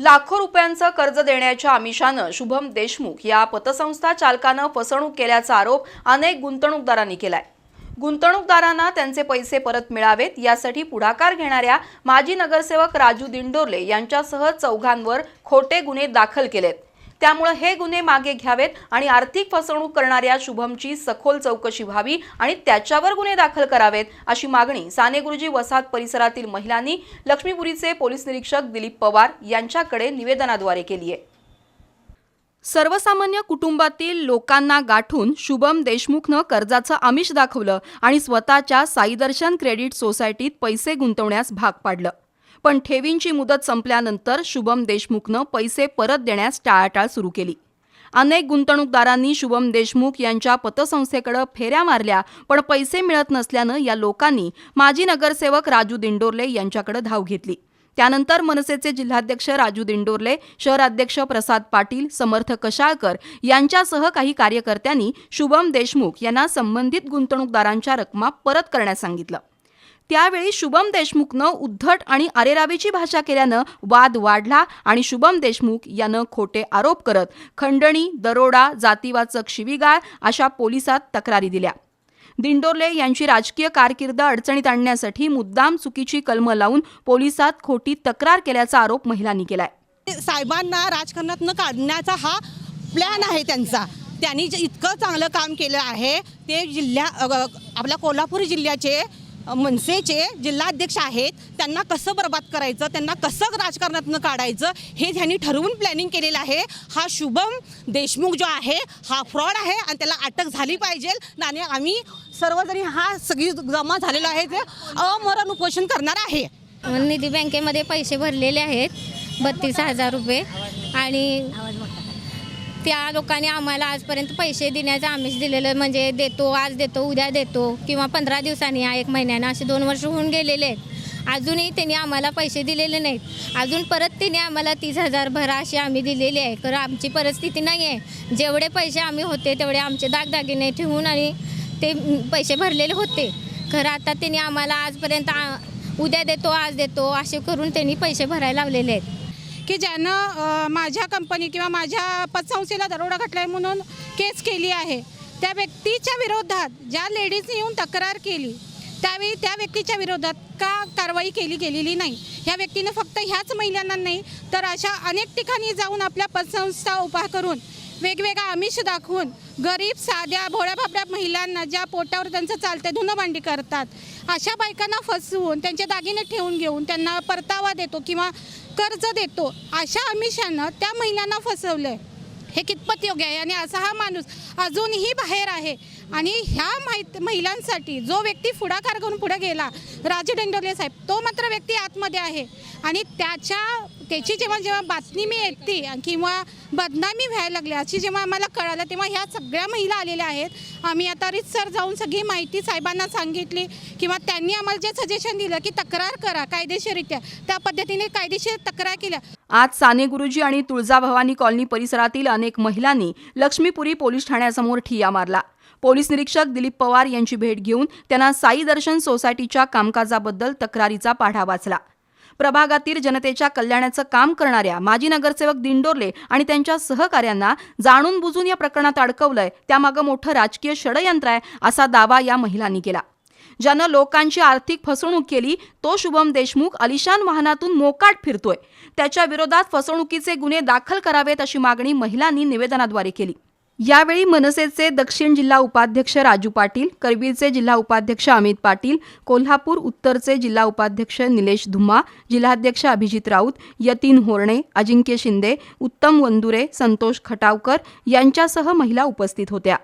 लाखो रुपयांचं कर्ज देण्याच्या आमिषानं शुभम देशमुख या पतसंस्था चालकानं फसवणूक केल्याचा आरोप अनेक गुंतवणूकदारांनी केलाय. गुंतवणूकदारांना त्यांचे पैसे परत मिळावेत यासाठी पुढाकार घेणाऱ्या माजी नगरसेवक राजू दिंडोरले यांच्यासह चौघांवर खोटे गुन्हे दाखल केलेत. त्यामुळे हे गुन्हे मागे घ्यावेत आणि आर्थिक फसवणूक करणाऱ्या शुभमची सखोल चौकशी व्हावी आणि त्याच्यावर गुन्हे दाखल करावेत अशी मागणी साने गुरुजी वसाहत परिसरातील महिलांनी लक्ष्मीपुरीचे पोलीस निरीक्षक दिलीप पवार यांच्याकडे निवेदनाद्वारे केली आहे. सर्वसामान्य कुटुंबातील लोकांना गाठून शुभम देशमुखनं कर्जाचं आमिष दाखवलं आणि स्वतःच्या साईदर्शन क्रेडिट सोसायटीत पैसे गुंतवण्यास भाग पाडलं. पण ठेवींची मुदत संपल्यानंतर शुभम देशमुखनं पैसे परत देण्यास टाळाटाळ सुरू केली. अनेक गुंतवणूकदारांनी शुभम देशमुख यांच्या पतसंस्थेकडे फेऱ्या मारल्या पण पैसे मिळत नसल्यानं या लोकांनी माजी नगरसेवक राजू दिंडोरले यांच्याकडे धाव घेतली. त्यानंतर मनसेचे जिल्हाध्यक्ष राजू दिंडोरले शहराध्यक्ष प्रसाद पाटील समर्थ कशाळकर यांच्यासह काही कार्यकर्त्यांनी शुभम देशमुख यांना संबंधित गुंतवणूकदारांच्या रकमा परत करण्यास सांगितलं. त्यावेळी शुभम देशमुखनं उद्धट आणि अरेरावीची भाषा केल्यानं वाद वाढला आणि शुभम देशमुख यानं खोटे आरोप करत खंडणी दरोडा जातीवाचक शिवीगाळ अशा पोलिसात तक्रारी दिल्या. दिंडोरले यांची राजकीय कारकीर्द अडचणीत आणण्यासाठी मुद्दाम चुकीची कलमं लावून पोलिसात खोटी तक्रार केल्याचा आरोप महिलांनी केलाय. साहेबांना राजकारणात काढण्याचा हा प्लॅन आहे त्यांचा. त्यांनी जे इतकं चांगलं काम केलं आहे ते जिल्ह्या आपल्या कोल्हापूर जिल्ह्याचे मनसेचे जिल्हाध्यक्ष आहेत त्यांना कसं बर्बाद करायचं त्यांना कसं राजकारणातनं काढायचं हे त्यांनी ठरवून प्लॅनिंग केलेलं आहे. हा शुभम देशमुख जो आहे हा फ्रॉड आहे आणि त्याला अटक झाली पाहिजे. आणि आम्ही सर्वजणी हा सगळी जमा झालेला आहे ते अमरण उपोषण करणार आहे. निधी बँकेमध्ये पैसे भरलेले आहेत बत्तीस हजार रुपये. आणि त्या लोकांनी आम्हाला आजपर्यंत पैसे देण्याचं आमिष दिलेलं म्हणजे देतो आज देतो उद्या देतो किंवा पंधरा दिवसांनी या एक महिन्यानं असे दोन वर्ष होऊन गेलेले आहेत. अजूनही त्यांनी आम्हाला पैसे दिलेले नाहीत. अजून परत त्यांनी आम्हाला तीस हजार भरा अशी आम्ही दिलेली आहे. कारण आमची परिस्थिती नाही आहे. जेवढे पैसे आम्ही होते तेवढे आमचे दागदागिने ठेवून आणि ते पैसे भरलेले होते. खरं आता त्यांनी आम्हाला आजपर्यंत उद्या देतो आज देतो असे करून त्यांनी पैसे भरायला लावलेले आहेत. की ज्यानं माझ्या कंपनी किंवा माझ्या पतसंस्थेला दरोडा घातलाय म्हणून केस केली आहे. त्या व्यक्तीच्या विरोधात ज्या लेडीजने येऊन तक्रार केली त्यावेळी त्या व्यक्तीच्या विरोधात का कारवाई केली गेलेली नाही? ह्या व्यक्तीने फक्त ह्याच महिलांना नाही तर अशा अनेक ठिकाणी जाऊन आपल्या पतसंस्था उभा करून वेगवेगळा आमिष दाखवून गरीब साध्या भोळ्याभाबड्या महिलांना ज्या पोटावर त्यांचं चालतं धुनं भांडी करतात अशा बायकांना फसवून त्यांचे दागिने ठेवून घेऊन त्यांना परतावा देतो किंवा कर्ज देतो. अशा आमिषानं त्या महिलांना फसवलं आहे हे कितपत योग्य आहे? आणि असा हा माणूस अजूनही बाहेर आहे. आणि ह्या माहीत महिलांसाठी जो व्यक्ती पुढाकार करून पुढे गेला राजू डेंडोले साहेब तो मात्र व्यक्ती आतमध्ये आहे. आणि त्याच्या त्याची जेव्हा जेव्हा बातमी मी येते किंवा बदनामी व्हायला लागली अशी जेव्हा आम्हाला कळालं तेव्हा ह्या सगळ्या महिला आलेल्या आहेत. आम्ही आता रितसर जाऊन सगळी माहिती साहेबांना सांगितली किंवा त्यांनी आम्हाला जे सजेशन दिलं की तक्रार करा कायदेशीररित्या त्या पद्धतीने कायदेशीर तक्रार केल्या. आज साने गुरुजी आणि तुळजाभवानी कॉलनी परिसरातील अनेक महिलांनी लक्ष्मीपुरी पोलीस ठाण्यासमोर ठिया मारला. पोलीस निरीक्षक दिलीप पवार यांची भेट घेऊन त्यांना साई दर्शन सोसायटीच्या कामकाजाबद्दल तक्रारीचा पाढा वाचला. प्रभागातील जनतेच्या कल्याणाचं काम करणाऱ्या माजी नगरसेवक दिंडोरले आणि त्यांच्या सहकाऱ्यांना जाणून बुजून या प्रकरणात अडकवलंय. त्यामागं मोठं राजकीय षडयंत्र आहे असा दावा या महिलांनी केला. ज्यानं लोकांची आर्थिक फसवणूक केली तो शुभम देशमुख अलिशान वाहनातून मोकाट फिरतोय. त्याच्या विरोधात फसवणुकीचे गुन्हे दाखल करावेत अशी मागणी महिलांनी निवेदनाद्वारे केली. यावेळी मनसेचे दक्षिण जिल्हा उपाध्यक्ष राजू पाटील करवीरचे जिल्हा उपाध्यक्ष अमित पाटील कोल्हापूर उत्तरचे जिल्हा उपाध्यक्ष निलेश धुमा जिल्हाध्यक्ष अभिजित राऊत यतीन होर्णे अजिंक्य शिंदे उत्तम वंदुरे संतोष खटावकर यांच्यासह महिला उपस्थित होत्या.